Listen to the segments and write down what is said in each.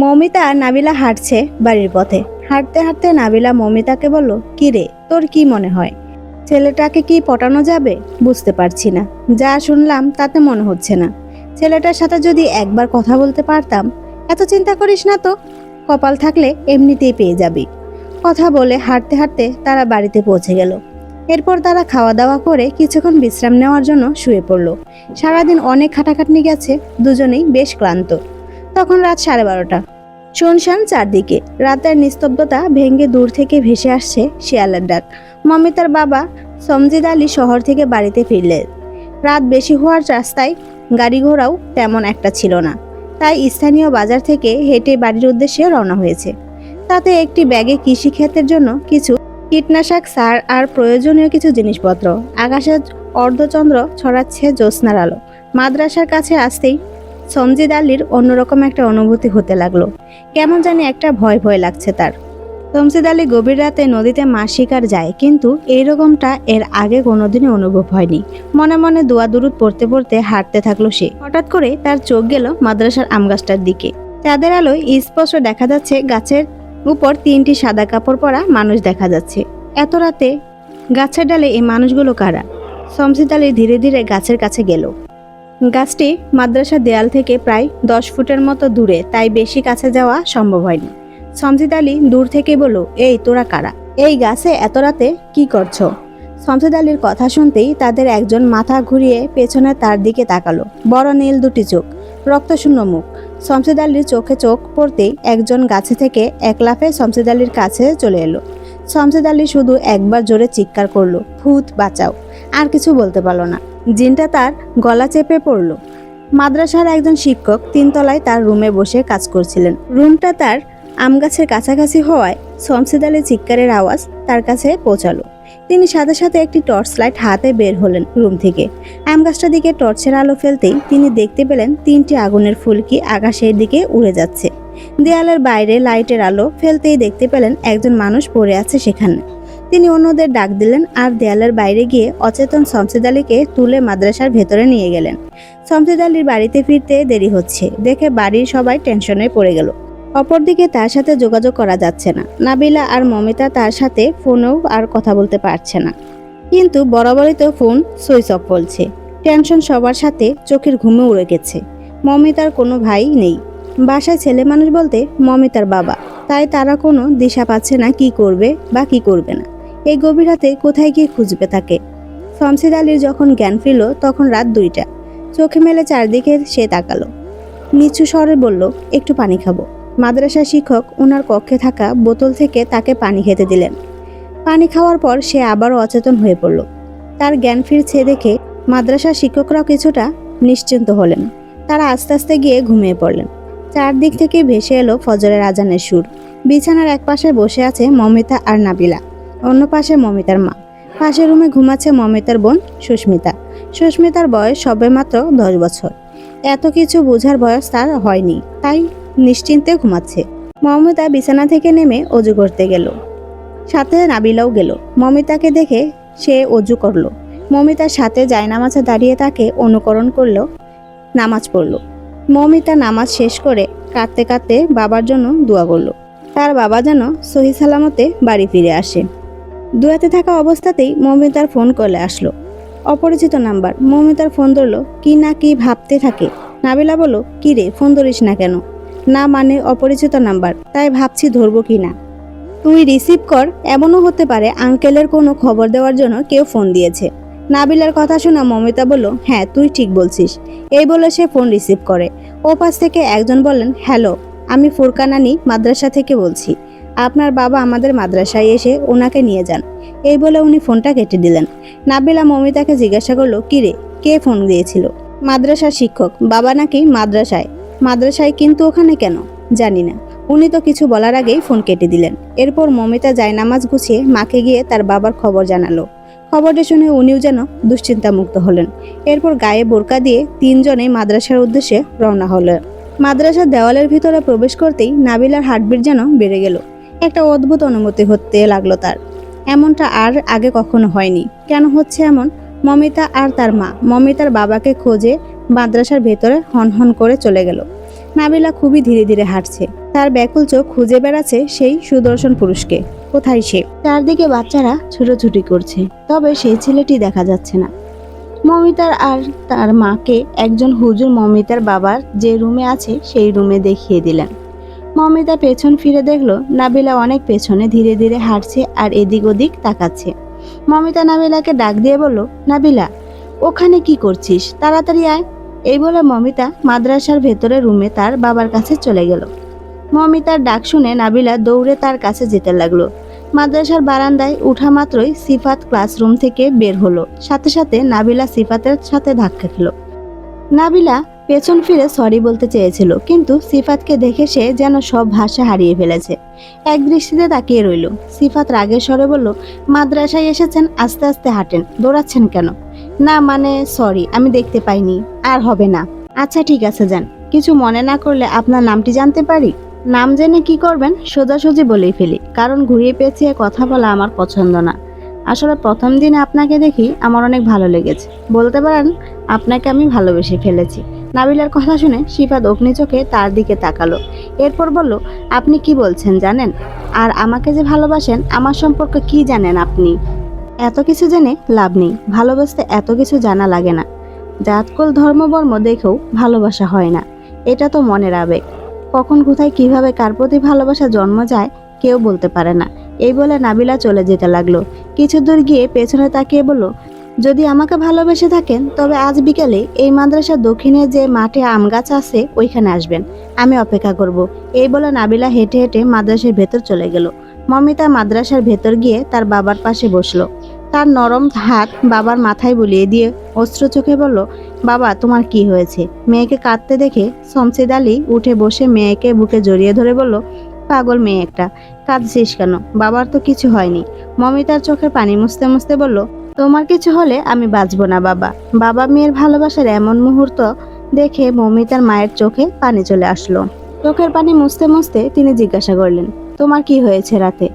মৌমিতা নাবিলা হাঁটছে বাড়ির পথে। হাঁটতে হাঁটতে নাবিলা মৌমিতাকে বলল, কি রে, তোর কি মনে হয়? ছেলেটাকে কি পটানো যাবে? বুঝতে পারছি না। যা শুনলাম তাতে মনে হচ্ছে না। ছেলেটার সাথে যদি একবার কথা বলতে পারতাম, এত চিন্তা করিস না তো? কপাল থাকলে এমনিতেই পেয়ে যাবি। কথা বলে হাঁটতে হাঁটতে তারা বাড়িতে পৌঁছে গেল। এরপর তারা খাওয়া দাওয়া করে কিছুক্ষণ বিশ্রাম নেওয়ার জন্য শুয়ে পড়ল। সারাদিন অনেক খাটাখাটনি গেছে, দুজনেই বেশ ক্লান্ত। তখন রাত সাড়ে বারোটা। শুনশান চারদিকে রাতের নিস্তব্ধতা ভেঙে দূর থেকে ভেসে আসছে শিয়ালের ডাক। মমিতার বাবা সমজিদ আলী শহর থেকে বাড়িতে ফিরলেন। রাত বেশি হওয়ার রাস্তায় গাড়ি ঘোড়াও তেমন একটা ছিল না। তাই স্থানীয় বাজার থেকে হেঁটে বাড়ির উদ্দেশ্যে রওনা হয়েছে। তাতে একটি ব্যাগে কৃষি ক্ষেতের জন্য কিছু কীটনাশক, সার আর প্রয়োজনীয় কিছু জিনিসপত্র। আকাশে অর্ধচন্দ্র ছড়াচ্ছে জ্যোৎস্নার আলো। মাদ্রাসার কাছে আসতেই সমজিদ আলীর অন্যরকম একটা অনুভূতি হতে লাগল। কেমন জানি একটা ভয় ভয় লাগছে তার। তমসিদ আলী গভীর রাতে নদীতে মাছ শিকার যায়, কিন্তু এইরকমটা এর আগে কোনোদিনই অনুভব হয়নি। মনে মনে দোয়া দুরুদ পড়তে পড়তে হাঁটতে থাকল সে। হঠাৎ করে তার চোখ গেল মাদ্রাসার আম গাছটার দিকে। চাঁদের আলোয় স্পষ্ট দেখা যাচ্ছে গাছের উপর তিনটি সাদা কাপড় পরা মানুষ দেখা যাচ্ছে। এত রাতে গাছের ডালে এই মানুষগুলো কারা? শমসিদ আলী ধীরে ধীরে গাছের কাছে গেল। গাছটি মাদ্রাসা দেয়াল থেকে প্রায় দশ ফুটের মতো দূরে, তাই বেশি কাছে যাওয়া সম্ভব হয়নি। শমসিদ আলী দূর থেকে বলল, এই, তোরা কারা? এই গাছে এত রাতে কি করছ? শমসিদ আলীর কথা শুনতেই তাদের একজন মাথা ঘুরিয়ে পেছনে তার দিকে তাকালো। বড় নীল দুটি চোখ, রক্তশূন্য মুখ। শমসিদ আলীর চোখে চোখ পড়তেই একজন গাছে থেকে এক লাফে শমসিদ আলীর কাছে চলে এলো। শমসিদ আলী শুধু একবার জোরে চিৎকার করল, ভূত, বাঁচাও। আর কিছু বলতে পারল না। জিনটা তার গলা চেপে পড়ল। মাদ্রাসার একজন শিক্ষক তিনতলায় তার রুমে বসে কাজ করছিলেন। রুমটা তার আম গাছের কাছাকাছি হওয়ায় শমসিদ আলী চিৎকারের আওয়াজ তার কাছে পৌঁছালো। তিনি সাথে সাথে একটি টর্চ লাইট হাতে বের হলেন রুম থেকে। আম গাছটার দিকে টর্চের আলো ফেলতেই তিনি দেখতে পেলেন তিনটি আগুনের ফুলকি আকাশের দিকে উড়ে যাচ্ছে। দেয়ালের বাইরে লাইটের আলো ফেলতেই দেখতে পেলেন একজন মানুষ পড়ে আছে সেখানে। তিনি অন্যদের ডাক দিলেন আর দেয়ালের বাইরে গিয়ে অচেতন শমসিদ আলীকে তুলে মাদ্রাসার ভেতরে নিয়ে গেলেন। শমসিদ আলীর বাড়িতে ফিরতে দেরি হচ্ছে। দেখে বাড়ির সবাই টেনশনে পড়ে গেল। অপরদিকে তার সাথে যোগাযোগ করা যাচ্ছে না। নাবিলা আর মমিতা তার সাথে ফোনেও আর কথা বলতে পারছে না। কিন্তু বরাবরই তো ফোন সুইচ অফ বলছে। টেনশন সবার সাথে চোখের ঘুমে উড়ে গেছে। মমিতার কোনো ভাই নেই। বাসায় ছেলে মানুষ বলতে মমিতার বাবা। তাই তারা কোনো দিশা পাচ্ছে না কি করবে বা কি করবে না। এই গভীর রাতে কোথায় গিয়ে খুঁজবে তাকে? শমসিদ আলীর যখন জ্ঞান ফিরল, তখন রাত দুইটা। চোখে মেলে চারদিকে সে তাকালো। নিচু স্বরে বলল, একটু পানি খাব। মাদ্রাসা শিক্ষক ওনার কক্ষে থাকা বোতল থেকে তাকে পানি খেতে দিলেন। পানি খাওয়ার পর সে আবারও অচেতন হয়ে পড়ল। তার জ্ঞান ফিরছে দেখে মাদ্রাসা শিক্ষকরাও কিছুটা নিশ্চিন্ত হলেন। তারা আস্তে আস্তে গিয়ে ঘুমিয়ে পড়লেন। চারদিক থেকে ভেসে এলো ফজরের আজানের সুর। বিছানার এক পাশে বসে আছে মমিতা আর নাবিলা। অন্য পাশে মমিতার মা। পাশের রুমে ঘুমাচ্ছে মমিতার বোন সুস্মিতা। সুস্মিতার বয়স সবেমাত্র দশ বছর। এত কিছু বোঝার বয়স তার হয়নি, তাই নিশ্চিন্তে ঘুমাচ্ছে। মমিতা বিছানা থেকে নেমে অজু করতে গেল। সাথে নাবিলাও গেল। মমিতাকে দেখে সে অজু করল। মমিতার সাথে জায়নামাজে দাঁড়িয়ে তাকে অনুকরণ করল, নামাজ পড়ল। মমিতা নামাজ শেষ করে কাঁদতে কাঁদতে বাবার জন্য দোয়া করল। তার বাবা যেন সহি সালামতে বাড়ি ফিরে আসে। দুয়াতে থাকা অবস্থাতেই মমিতার ফোন কলে আসলো। অপরিচিত নাম্বার। মমিতার ফোন ধরলো, কি না কি ভাবতে থাকে? নাবিলা বলল, কি রে, ফোন ধরিস না কেন? না মানে অপরিচিত নাম্বার, তাই ভাবছি ধরবো কি না? তুই রিসিভ কর, এমনও হতে পারে আঙ্কেলের কোনো খবর দেওয়ার জন্য কেউ ফোন দিয়েছে। নাবিলার কথা শোনা মমিতা বলল হ্যাঁ তুই ঠিক বলছিস। এই বলে সে ফোন রিসিভ করে। ও পাশ থেকে একজন বললেন, হ্যালো, আমি ফুরকানানি মাদ্রাসা থেকে বলছি। আপনার বাবা আমাদের মাদ্রাসায় এসে ওনাকে নিয়ে যান। এই বলে উনি ফোনটা কেটে দিলেন। নাবিলা মমিতাকে জিজ্ঞাসা করল কিরে কে ফোন দিয়েছিল? মাদ্রাসার শিক্ষক, বাবা নাকি মাদ্রাসায়। মাদ্রাসায় কিন্তু ওখানে কেন? জানি না। উনি তো কিছু বলার আগেই ফোন কেটে দিলেন। এরপর মমিতা যায় নামাজ গুছিয়ে মাকে গিয়ে তার বাবার খবর জানালো। খবরটা শুনে উনিও যেন দুশ্চিন্তামুক্ত হলেন। এরপর গায়ে বোরকা দিয়ে তিনজনে মাদ্রাসার উদ্দেশ্যে রওনা হলেন। মাদ্রাসার দেওয়ালের ভিতরে প্রবেশ করতেই নাবিলার হার্টবিট যেন বেড়ে গেল। একটা অদ্ভুত অনুমতি হতে লাগল তার। এমনটা আর আগে কখনো হয়নি। কেন হচ্ছে এমন? মমিতা আর তার মা, মমিতার বাবাকে খোঁজে মাদ্রাসার ভেতরে হন হন করে চলে গেল। নাবিলা খুবই ধীরে ধীরে হাঁটছে। তার ব্যাকুল চোখ খুঁজে বেড়াচ্ছে সেই সুদর্শন পুরুষকে। কোথায় সে? চারদিকে বাচ্চারা ছুটোছুটি করছে, তবে সেই ছেলেটি দেখা যাচ্ছে না। মমিতার আর তার মাকে একজন হুজুর মমিতার বাবার যে রুমে আছে, সেই রুমে দেখিয়ে দিলেন। মমিতা পেছন ফিরে দেখল, নাবিলা অনেক পেছনে ধীরে ধীরে হাঁটছে আর এদিক ওদিক তাকাচ্ছে। মমিতা নাবিলাকে ডাক দিয়ে বলল, নাবিলা, ওখানে কি করছিস? তাড়াতাড়ি আয়। এই বলে মমিতা মাদ্রাসার ভেতরে রুমে তার বাবার কাছে চলে গেল। মমিতার ডাক শুনে নাবিলা দৌড়ে তার কাছে যেতে লাগল। মাদ্রাসার বারান্দায় উঠা মাত্রই সিফাত ক্লাসরুম থেকে বের হলো। সাথে সাথে নাবিলা সিফাতের সাথে ধাক্কা খেলো। নাবিলা পেছন ফিরে সরি বলতে চেয়েছিল, কিন্তু সিফাতকে দেখে সে যেন সব ভাষা হারিয়ে ফেলেছে। এক দৃষ্টিতে তাকিয়ে রইল। সিফাত রাগের স্বরে বলল, মাদ্রাসায় এসেছেন, আস্তে আস্তে হাঁটেন। দৌড়াচ্ছেন কেন? না মানে সরি আমি দেখতে পাইনি। আর হবে না। আচ্ছা ঠিক আছে, যান। কিছু মনে না করলে আপনার নামটি জানতে পারি? নাম জেনে কি করবেন? সোজাসুজি বলেই ফেলি। কারণ ঘুরিয়ে পেঁচিয়ে কথা বলা আমার পছন্দ না। আসলে প্রথম দিনে আপনাকে দেখি আমার অনেক ভালো লেগেছে। বলতে পারেন, আপনাকে আমি ভালোবেসে ফেলেছি। নাবিলার কথা শুনে শিফাত অগ্নি চোখে তার দিকে তাকালো। এরপর বলল, আপনি কি বলছেন জানেন? আর আমাকে যে ভালোবাসেন, আমার সম্পর্কে কি জানেন আপনি? এত কিছু জেনে লাভ নেই, ভালোবাসতে এত কিছু জানা লাগে না। জাতকুল ধর্মবর্ম দেখেও ভালোবাসা হয় না, এটা তো মনের আবেগ। কখন কোথায় কীভাবে কার প্রতি ভালোবাসা জন্ম যায়, কেউ বলতে পারে না। এই বলে নাবিলা চলে যেতে লাগল। কিছু দূর গিয়ে পেছনে তাকিয়ে বলল, যদি আমাকে ভালোবেসে থাকেন, তবে আজ বিকেলে এই মাদ্রাসার দক্ষিণে যে মাঠে আম গাছ আছে, ওইখানে আসবেন। আমি অপেক্ষা করব। এই বলে নাবিলা হেঁটে হেঁটে মাদ্রাসার ভেতর চলে গেল। মমিতা মাদ্রাসার ভেতর গিয়ে তার বাবার পাশে বসল। তার নরম হাত বাবার মাথায় বুলিয়ে দিয়ে অস্ত্র চোখে বলল, বাবা, তোমার কি হয়েছে? মেয়েকে কাঁদতে দেখে শমসেদ আলী উঠে বসে মেয়েকে বুকে জড়িয়ে ধরে বলল পাগল মেয়ে একটা। কাঁদছিস কেন? বাবার তো কিছু হয়নি। মমিতার চোখে পানি মুছতে মুছতে বলল, তোমার কিছু হলে আমি বাঁচবো না, বাবা। বাবা মেয়ের ভালোবাসার এমন মুহূর্ত দেখে মমিতার মায়ের চোখে পানি চলে আসলো। চোখের পানি মুছতে মুছতে তিনি জিজ্ঞাসা করলেন, তোমার কি হয়েছে রাতে?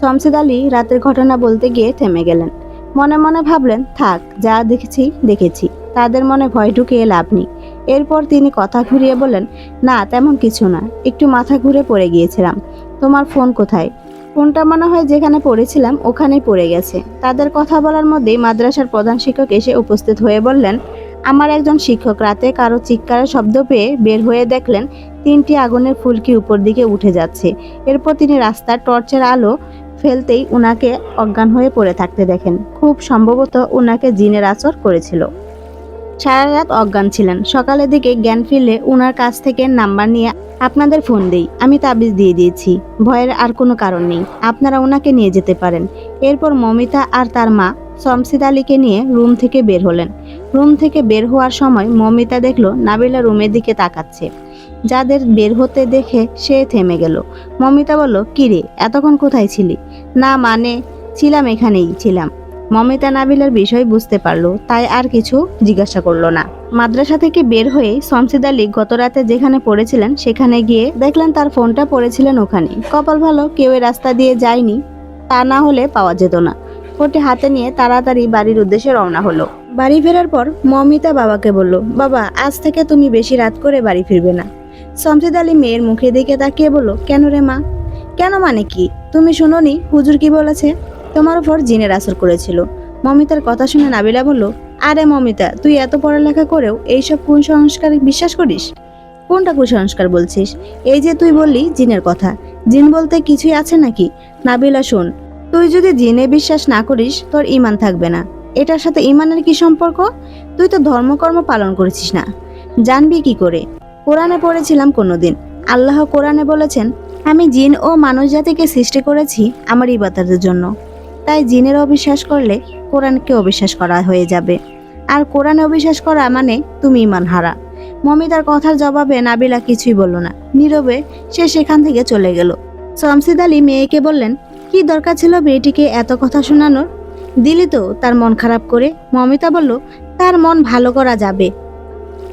শমসেদ আলী রাতের ঘটনা বলতে গিয়ে থেমে গেলেন। মনে মনে ভাবলেন, থাক, যা দেখেছি দেখেছি। তাদের মনে ভয় ঢুকিয়ে লাভ নেই। এরপর তিনি কথা ঘুরিয়ে বললেন, না, তেমন কিছু না। একটু মাথা ঘুরে পড়ে গিয়েছিলাম। তোমার ফোন কোথায়? ফোনটা মনে হয় যেখানে পড়েছিলাম, ওখানেই পড়ে গেছে। তাদের কথা বলার মধ্যেই মাদ্রাসার প্রধান শিক্ষক এসে উপস্থিত হয়ে বললেন, আমার একজন শিক্ষক রাতে কারও চিৎকারের শব্দ পেয়ে বের হয়ে দেখলেন তিনটি আগুনের ফুলকি উপর দিকে উঠে যাচ্ছে। এরপর তিনি রাস্তার টর্চের আলো ফেলতেই উনাকে অজ্ঞান হয়ে পড়ে থাকতে দেখেন। খুব সম্ভবত উনাকে জিনের আচর করেছিল। সারা রাত অজ্ঞান ছিলেন। সকালের দিকে জ্ঞান ফিরলে উনার কাছ থেকে নাম্বার নিয়ে আপনাদের ফোন দেই। আমি তাবিজ দিয়ে দিয়েছি। ভয়ের আর কোনো কারণ নেই। আপনারা ওনাকে নিয়ে যেতে পারেন। এরপর মমিতা আর তার মা শমসিদ আলীকে নিয়ে রুম থেকে বের হলেন। রুম থেকে বের হওয়ার সময় মমিতা দেখল নাবিলা রুমের দিকে তাকাচ্ছে। যাদের বের হতে দেখে সে থেমে গেল। মমিতা বলল, কিরে, এতক্ষণ কোথায় ছিলি? না মানে ছিলাম এখানেই ছিলাম। মমিতা নাবিলার বিষয় বুঝতে পারল, তাই আর কিছু জিজ্ঞাসা করল না। মাদ্রাসা থেকে বের হয়ে শমসিদ আলী গত রাতে যেখানে পড়েছিলেন, সেখানে গিয়ে দেখলেন তার ফোনটা পড়েছিলেন ওখানে। কপাল ভালো, কেউ রাস্তা দিয়ে যায়নি, তা না হলে পাওয়া যেত না। ফোনটি হাতে নিয়ে তাড়াতাড়ি বাড়ির উদ্দেশ্যে রওনা হলো। বাড়ি ফেরার পর মমিতা বাবাকে বলল, বাবা, আজ থেকে তুমি বেশি রাত করে বাড়ি ফিরবে না। শমসিদ আলী মেয়ের মুখের দিকে তাকিয়ে বলল, কেন রে মা? কেন মানে কি? তুমি শুনোনি, হুজুর কি বলেছে? তোমার উপর জিনের আসর করেছিল। মমিতার কথা শুনে নাবিলা বলল, আরে মমিতা, তুই এত পড়ালেখা করেও এইসব কুসংস্কার বিশ্বাস করিস? কোনটা কুসংস্কার বলছিস? এই যে তুই বললি জিনের কথা, জিন বলতে কিছুই আছে নাকি? নাবিলা, শোন, তুই যদি জিনে বিশ্বাস না করিস, তোর ইমান থাকবে না। এটার সাথে ইমানের কি সম্পর্ক? তুই তো ধর্মকর্ম পালন করেছিস না। জানবি কি করে? কোরআনে পড়েছিলাম কোনোদিন, আল্লাহ কোরআনে বলেছেন, আমি জিন ও মানুষ জাতিকে সৃষ্টি করেছি আমার ইবাদতের জন্য। তাই জিনের অবিশ্বাস করলে কোরআনকে অবিশ্বাস করা হয়ে যাবে। আর কোরআনে অবিশ্বাস করা মানে তুমি ইমান হারা মমিতার কথার জবাবে নাবিলা কিছুই বলল না। নীরবে সে সেখান থেকে চলে গেল। শমসিদ আলী মেয়েকে বললেন, কি দরকার ছিল মেয়েটিকে এত কথা শোনানোর? দিলি তো তার মন খারাপ করে। মমিতা বলল, তার মন ভালো করা যাবে।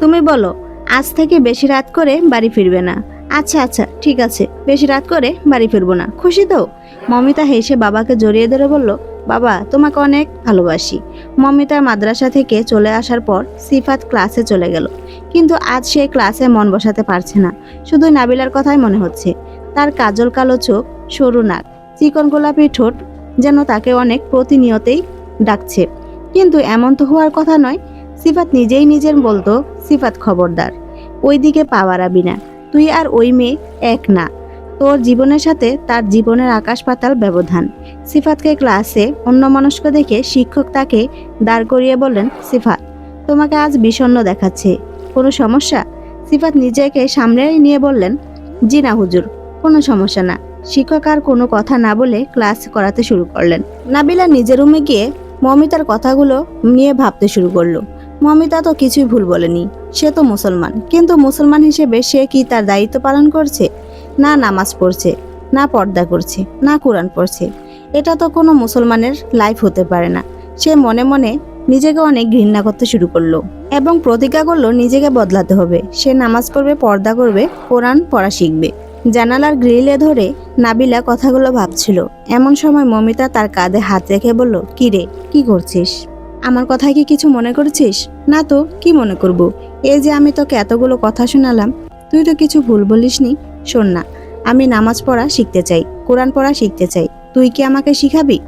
তুমি বলো, আজ থেকে বেশি রাত করে বাড়ি ফিরবে না। আচ্ছা আচ্ছা ঠিক আছে। বেশি রাত করে বাড়ি ফিরবো না। খুশি তো? মমিতা হেসে বাবাকে জড়িয়ে ধরে বলল, বাবা, তোমাকে অনেক ভালোবাসি। মমিতা মাদ্রাসা থেকে চলে আসার পর সিফাত ক্লাসে চলে গেল। কিন্তু আজ সে ক্লাসে মন বসাতে পারছে না। শুধু নাবিলার কথাই মনে হচ্ছে। তার কাজল কালো চোখ, সরু নাক, চিকন গোলাপি ঠোঁট যেন তাকে অনেক প্রতিনিয়তেই ডাকছে। কিন্তু এমন তো হওয়ার কথা নয়। সিফাত নিজেই নিজের বলতো, সিফাত খবরদার। ওইদিকে পা বাড়াবি না। তুই আর ওই মেয়ে এক না। তোর জীবনের সাথে তার জীবনের আকাশ পাতাল ব্যবধান। সিফাতকে ক্লাসে অন্যমনস্ক দেখে শিক্ষক তাকে দাঁড় করিয়ে বললেন, সিফাত, তোমাকে আজ বিষণ্ণ দেখাচ্ছে। কোনো সমস্যা? সিফাত নিজেকে সামনে নিয়ে বললেন, জি না হুজুর, কোনো সমস্যা না। শিক্ষক আর কোনো কথা না বলে ক্লাস করাতে শুরু করলেন। নাবিলা নিজের রুমে গিয়ে মমিতার কথাগুলো নিয়ে ভাবতে শুরু করল। মমিতা তো কিছুই ভুল বলেনি। সে তো মুসলমান। কিন্তু মুসলমান হিসেবে সে কি তার দায়িত্ব পালন করছে? না নামাজ পড়ছে, না পর্দা করছে, না কোরআন পড়ছে। এটা তো কোনো মুসলমানের লাইফ হতে পারে না। সে মনে মনে নিজেকে অনেক ঘৃণা করতে শুরু করল এবং প্রতিজ্ঞা করল নিজেকে বদলাতে হবে। সে নামাজ পড়বে, পর্দা করবে, কোরআন পড়া শিখবে। জানালার গ্রিলে ধরে নাবিলা কথাগুলো ভাবছিল। এমন সময় মমিতা তার কাঁধে হাত রেখে বলল কি রে কি করছিস? আমার কথায় কি কিছু মনে করছিস? না তো, কি মনে করব? এই যে আমি তোকে এতগুলো কথা শোনালাম, তুই তো কিছু ভুল বলিসনি। শোন না, আমি নামাজ পড়া শিখতে চাই, কোরআন পড়া শিখতে চাই। তুই কি আমাকে শিখাবি?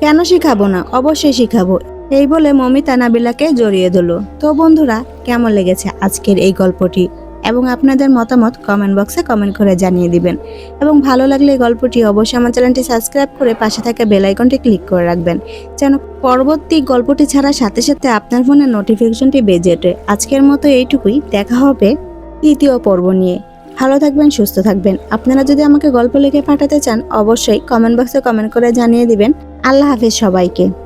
কেন শিখাবো না? অবশ্যই শিখাবো। এই বলে মমিতা নাবিলাকে জড়িয়ে দিল তো বন্ধুরা, কেমন লেগেছে আজকের এই গল্পটি? এবং আপনাদের মতামত কমেন্ট বক্সে কমেন্ট করে জানিয়ে দিবেন। এবং ভালো লাগলে গল্পটি অবশ্যই আমার চ্যানেলটি সাবস্ক্রাইব করে পাশে থাকা বেল আইকনটি ক্লিক করে রাখবেন। যেন পরবর্তী গল্পটি ছাড়ার সাথে সাথে আপনার ফোনে নোটিফিকেশনটি বেজে ওঠে। আজকের মতো এইটুকুই। দেখা হবে তৃতীয় পর্ব নিয়ে। ভালো থাকবেন, সুস্থ থাকবেন। আপনারা যদি আমাকে গল্প লিখে পাঠাতে চান, অবশ্যই কমেন্ট বক্সে কমেন্ট করে জানিয়ে দিবেন। আল্লাহ হাফেজ সবাইকে।